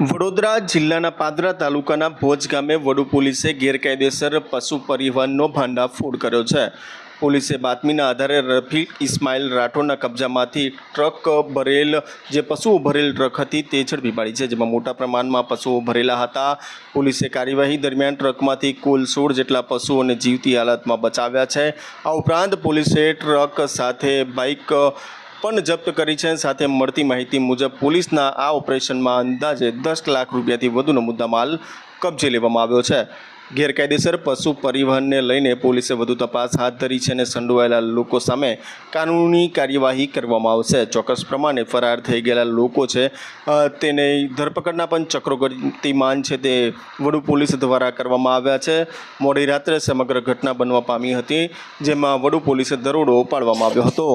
વડોદરા જિલ્લાના પાદરા તાલુકાના ભોજ ગામે વડુ પોલીસે ગેરકાયદેસર પશુ પરિવહનનો ભાંડાફોડ કર્યો છે. પોલીસે બાતમીના આધારે રફીક ઇસ્માઇલ રાઠોડના કબજામાંથી ટ્રક ભરેલ, જે પશુઓ ભરેલ ટ્રક હતી તે ઝડપી પાડી છે, જેમાં મોટા પ્રમાણમાં પશુઓ ભરેલા હતા. પોલીસે કાર્યવાહી દરમિયાન ટ્રકમાંથી કુલ સોળ જેટલા પશુઓને જીવતી હાલતમાં બચાવ્યા છે. આ ઉપરાંત પોલીસે ટ્રક સાથે બાઇક પણ જપ્ત કરી છે. સાથે મળતી માહિતી મુજબ પોલીસના આ ઓપરેશનમાં અંદાજે દસ લાખ રૂપિયાથી વધુનો મુદ્દામાલ કબજે લેવામાં આવ્યો છે. ગેરકાયદેસર પશુ પરિવહનને લઈને પોલીસે વધુ તપાસ હાથ ધરી છે અને સંડોવાયેલા લોકો સામે કાનૂની કાર્યવાહી કરવામાં આવશે. ચોક્કસ પ્રમાણે ફરાર થઈ ગયેલા લોકો છે તેને ધરપકડના પણ ચક્રો ગતિમાન છે તે વડુ પોલીસ દ્વારા કરવામાં આવ્યા છે. મોડી રાત્રે સમગ્ર ઘટના બનવા પામી હતી, જેમાં વડુ પોલીસે દરોડો પાડવામાં આવ્યો હતો.